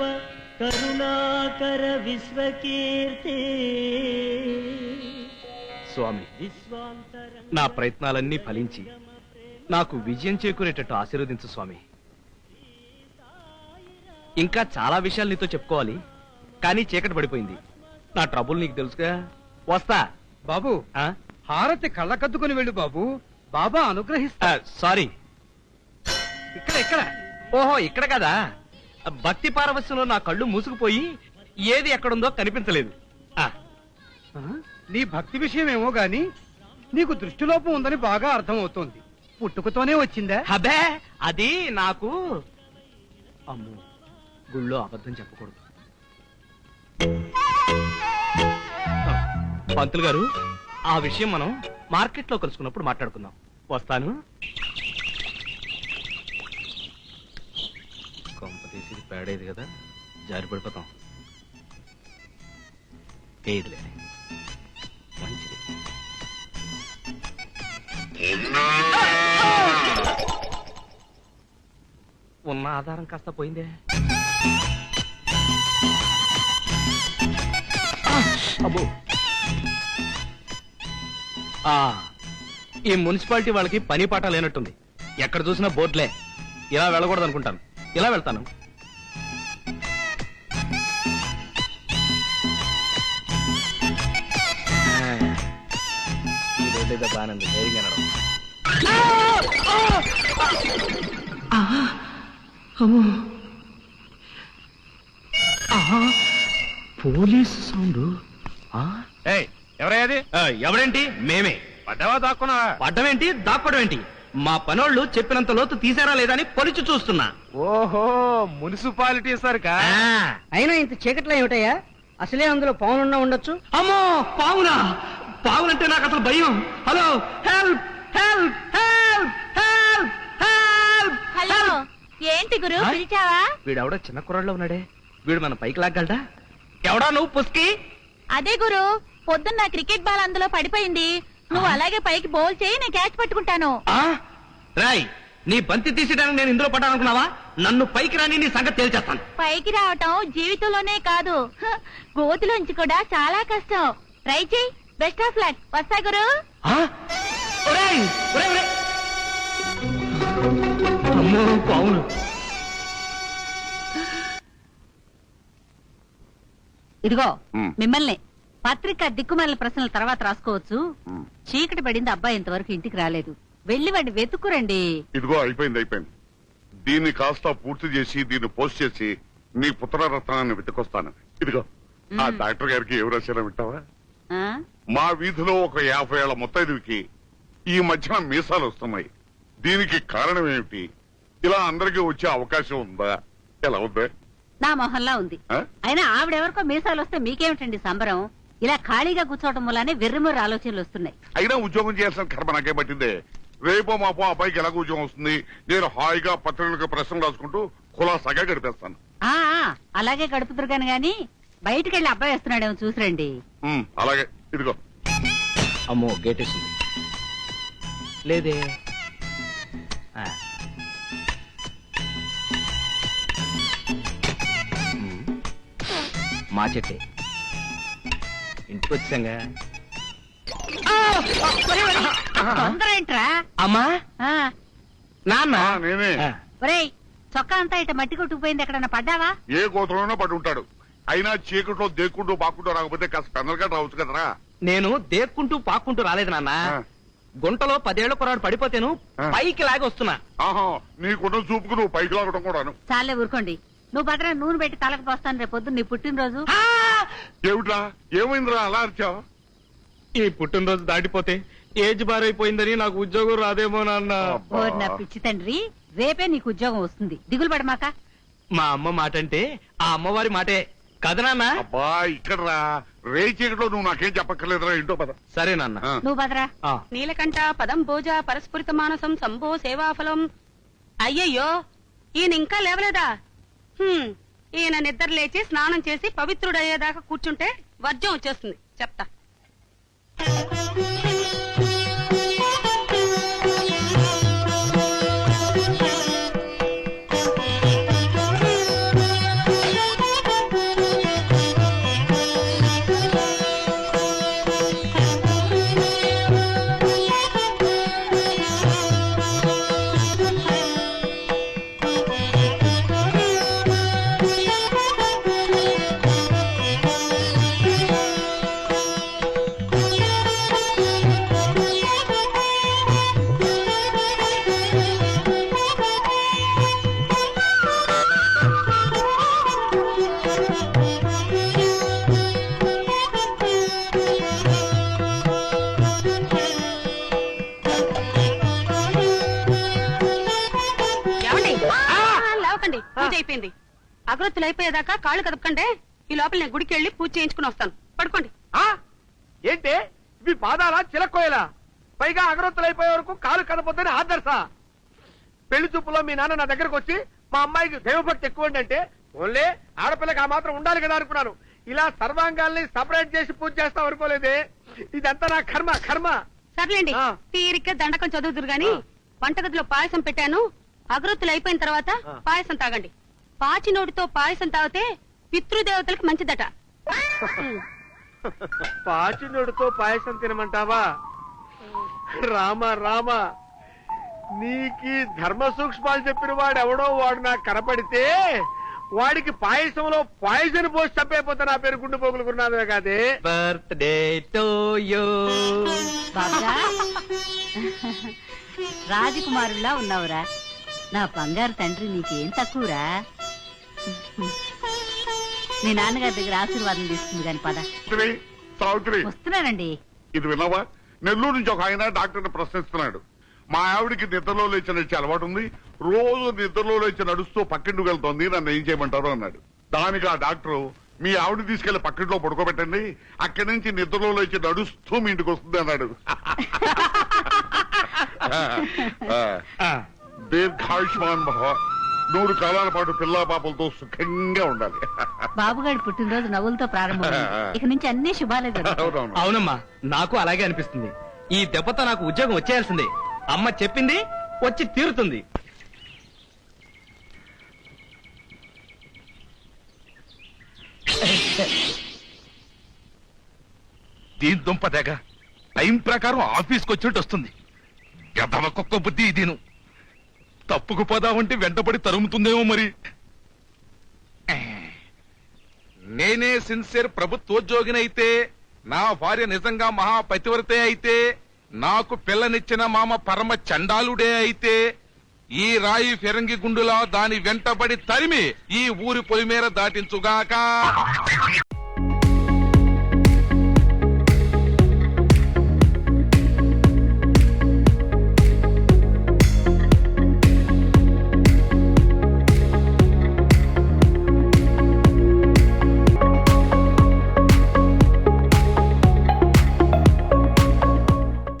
ఆనందరూప కరుణాకర విశ్వకీర్తి. స్వామి నా ప్రయత్నాలన్నీ ఫలించి నాకు విజయం చేకూరేటట్టు ఆశీర్వదించు స్వామి. ఇంకా చాలా విషయాలు నీతో చెప్పుకోవాలి కానీ చీకటి పడిపోయింది. నా ట్రబుల్ నీకు తెలుసుగా వస్తా. బాబు ఆ? హారతి కళ్ళకద్దుకుని వెళ్ళు బాబు. బాబా అనుగ్రహిస్తా. ఆ, సారీ. ఇక్కడ ఇక్కడ. ఓహో ఇక్కడ కదా. భక్తి పారవస్యంలో నా కళ్ళు మూసుకుపోయి ఏది ఎక్కడుందో కనిపించలేదు. ఆ? నీ భక్తి విషయమేమో గాని నీకు దృష్టిలోపం ఉందని బాగా అర్థమవుతోంది. పుట్టుకతోనే వచ్చిందా? హబే అది నాకు అమ్మో గుళ్ళో అబద్ధం చెప్పకూడదు. పంతులు గారు ఆ విషయం మనం మార్కెట్లో కలుసుకున్నప్పుడు మాట్లాడుకుందాం. వస్తాను. ఆడేది కదా జారి పడిపోతాం. ఏదిలే మంచిది. ఉన్న ఆధారం కాస్త పోయిందే. అబ్బో. ఆ, ఈ మున్సిపాలిటీ వాళ్ళకి పని పాట లేనట్టుంది. ఎక్కడ చూసినా బోర్డులే. ఇలా వెళ్ళకూడదు అనుకుంటాను ఇలా వెళ్తాను. బాగానే ఉంది. ధైర్యంగా నడవ. Police sound. ఎవరయ్యది ఎవరేంటి? మేమే. పడ్డావా దాక్కున్నావా? పడ్డమేంటి? దాక్కోవడం ఏంటి? మా పనోళ్ళు చెప్పినంత లోతు తీసారా లేదా అని పొలిచి చూస్తున్నా. ఓహో మున్సిపాలిటీ సరికా? ఆ, అయినా ఇంత చీకట్లో ఏమిటయ్యా? అసలే అందులో పవనున్నా ఉండొచ్చు. అమ్మో పావునా? పావులంటే నాకు అసలు భయం. Hello help help help help help hello ఏంటి గురు ఆ? పిలిచావా? వీడెవడో చిన్న కుర్రాళ్ళు ఉన్నాడే. వీడు మన పైకి లాగ్గలడా? ఎవడా నువ్వు పుస్కి అదే గురు పొద్దున్న క్రికెట్ బాల్ అందులో పడిపోయింది. నువ్వు అలాగే పైకి బౌల్ చేయి నేను క్యాచ్ పట్టుకుంటాను. ఆ? రాయ్ నీ బంతి తీసేయడానికి నేను ఇందులో పడ్డానుకున్నావా నన్ను పైకి రాని నీ సంగతి తేల్చేస్తాను పైకి రావటం జీవితంలోనే కాదు. హ, గోతిలోంచి కూడా చాలా కష్టం. ట్రై చేయి. Best of luck. వస్తా గురు. ఆ? ఒరేయ్, ఒరేయ్, ఒరేయ్. అమ్మో పావులు. ఇదిగో మిమ్మల్ని పత్రిక దిక్కుమాలిన ప్రశ్నల తర్వాత రాసుకోవచ్చు. చీకటి పడింది అబ్బాయి ఇంతవరకు ఇంటికి రాలేదు. వెళ్ళి వాడిని వెతుక్కురండి. ఇదిగో అయిపోయింది అయిపోయింది. దీన్ని కాస్త పూర్తి చేసి దీన్ని పోస్ట్ చేసి నీ పుత్రరత్నాన్ని వెతుకొస్తాను ఇదిగో ఆ డాక్టర్ గారికి ఎవరు రాశారో వింటావా? మా వీధిలో ఒక యాభై ఏళ్ళ ముత్తైదువికి ఈ మధ్యన మీసాలు వస్తున్నాయి. దీనికి కారణం ఏమిటి? ఇలా అందరికీ వచ్చే అవకాశం ఉందా? ఎలా ఉందా? నా మొహంలా ఉంది. ఆ? అయినా ఆవిడెవరికో మీసాలు వస్తే మీకేమిటండి సంబరం? ఇలా ఖాళీగా కూర్చోవడం వల్లనే వెర్రిమొర్రి ఆలోచనలు వస్తున్నాయి. అయినా ఉద్యోగం చేయాల్సిన కర్మ నాకే పట్టిందే. రేపో మాపో అబ్బాయికి ఎలాగో ఉద్యోగం వస్తుంది. నేను హాయిగా పత్రికలకు ప్రశ్నలు రాసుకుంటూ కులాసాగా గడిపేస్తాను. ఆ ఆ, అలాగే గడుపుతురు గాని గాని బయటికి వెళ్ళి అబ్బాయి వస్తున్నాడేమో చూసిరండి. ఉమ్, అలాగే. ఇదిగో. అమ్మో గేట్ వేసింది లేదే. ఆ. ఉమ్. మా చెట్టే. ఇంటికి వచ్చాంగా తొందర ఏంట్రా? అమ్మా? ఆ, నాన్న? ఆ, నేనే. ఆ. ఒరేయ్ చొక్కా అంతా ఇట మట్టి కొట్టుకుపోయింది ఎక్కడన్నా పడ్డావా? ఏ గోత్రంలోనో పడి ఉంటాడు. అయినా చీకట్లో దేక్కుంటూ బాక్కుంటూ రాకపోతే కాస్త పెందలుగా రావచ్చు కదరా? నేను దేక్కుంటూ పాక్కుంటూ రాలేదు నాన్న. గుంటలో పదేళ్ళ కురాడు పడిపోతేను. పైకి లాగి వస్తున్నా ఆహా నీకున్న చూపుకు నువ్వు పైకి లాగడం కూడాను. చాలే ఊరుకోండి. నువ్వు భద్ర నూనె పెట్టి తలకు పోస్తాను రేపు పొద్దున్న నీ పుట్టినరోజు! ఏమిట్రా? ఏమైందిరా? అలా అరిచావు? ఈ పుట్టినరోజు దాటిపోతే ఏజ్ బారైపోయిందని నాకు ఉద్యోగం రాదేమో నాన్న. ఓరి నా పిచ్చి తండ్రి రేపే నీకు ఉద్యోగం వస్తుంది. దిగులు పడమాక. మా అమ్మ మాట అంటే ఆ అమ్మవారి మాటే. కదా నాన్న అబ్బా ఇక్కడ రా రే చీకట్లో నువ్వు నాకేం చెప్పక్కర్లేదురా ఇంటో పద. సరే నాన్న. ఆ. నువ్వు భద్రా ఆ. నీలకంఠ పదం భోజ పరస్ఫురిత మానసం సంభో సేవాఫలం. అయ్యయ్యో ఈయన ఇంకా లేవలేదా? హ్మ్, ఈయన నిద్ర లేచి స్నానం చేసి పవిత్రుడయ్యేదాకా కూర్చుంటే వర్జం వచ్చేస్తుంది. చెప్తా. అయిపోయింది. అగరొత్తులు అయిపోయేదాకా కాళ్ళు కదపకండే. ఈ లోపల నేను గుడికి వెళ్ళి పూజ చేయించుకుని వస్తాను. పడుకోండి. ఆ? ఏంటి? ఇవి పాదాలా చిలక్కోయలా? పైగా అగరొత్తులు అయిపోయే వరకు కాలు కదపొద్దని ఆదర్శ. పెళ్ళి చూపులో మీ నాన్న నా దగ్గరకు వచ్చి మా అమ్మాయికి దైవభక్తి ఎక్కువ అంటే ఓన్లే ఆడపిల్లకి ఆ మాత్రం ఉండాలి కదా అనుకున్నాను. ఇలా సర్వాంగాల్ని సపరేట్ చేసి పూజ చేస్తాం అనుకోలేదే. ఇదంతా నా కర్మ కర్మ. సర్లేండి. ఆ. తీరిక దండకం చదువుతురు గాని ఆ. వంటగదిలో పాయసం పెట్టాను. అగరొత్తులు అయిపోయిన తర్వాత ఆ. పాయసం తాగండి. పాచి నోటితో పాయసం తాగితే పితృదేవతలకు మంచిదట. పాచినోడుతో పాయసం తినమంటావా? రామ రామ నీకి ధర్మ సూక్ష్మాలు చెప్పిన వాడు ఎవడో వాడు నాకు కనపడితే వాడికి పాయసంలో పాయిజన్ పోసి చంపైపోతే నా పేరు గుండు పోగులుకున్నదే కాదే. బర్త్డే టు యూ రాజకుమారుల్లా ఉన్నావురా. నా బంగారు తండ్రి నీకేం తక్కువరా? మీ నాన్నగారి దగ్గర ఆశీర్వాదం తీసుకుంది కాని పద. సావిత్రి సావిత్రి. వస్తున్నానండి. ఇది విన్నావా? నెల్లూరు నుంచి ఒక ఆయన డాక్టర్ని ప్రశ్నిస్తున్నాడు. మా ఆవిడికి నిద్రలో లేచి నడిచే అలవాటు ఉంది. రోజు నిద్రలో లేచి నడుస్తూ పక్కింటికి వెళ్తోంది. నన్ను ఏం చేయమంటారు అన్నాడు. దానికి ఆ డాక్టరు మీ ఆవిడ తీసుకెళ్ళి పక్కింట్లో పడుకోబెట్టండి. అక్కడి నుంచి నిద్రలో లేచి నడుస్తూ మీ ఇంటికి వస్తుంది అన్నాడు. దీర్ఘాయుష్మాన్ భవ నూరు కాలాల పాటు పిల్లా పాపలతో సుఖంగా ఉండాలి. బాబుగాడి పుట్టినరోజు నవ్వులతో ప్రారంభం ఇక నుంచి అన్ని శుభాలే అవునవును. అవునమ్మా నాకు అలాగే అనిపిస్తుంది. ఈ దెబ్బతో నాకు ఉద్యోగం వచ్చేయాల్సిందే. అమ్మ చెప్పింది వచ్చి తీరుతుంది. దీని దుంప తెగ. టైం ప్రకారం ఆఫీస్కి వచ్చినట్టు వస్తుంది. ఎదవ కుక్క బుద్ధి ఇదిను. తప్పుకు పోదామంటే వెంటపడి తరుముతుందేమో మరి. నేనే సిన్సియర్ ప్రభుత్వోద్యోగినైతే నా భార్య నిజంగా మహాపతివ్రతే అయితే నాకు పిల్లనిచ్చిన మామ పరమ చండాలుడే అయితే ఈ రాయి ఫిరంగి గుండులా దాని వెంటబడి తరిమి ఈ ఊరి పొలిమేర దాటించుగాక.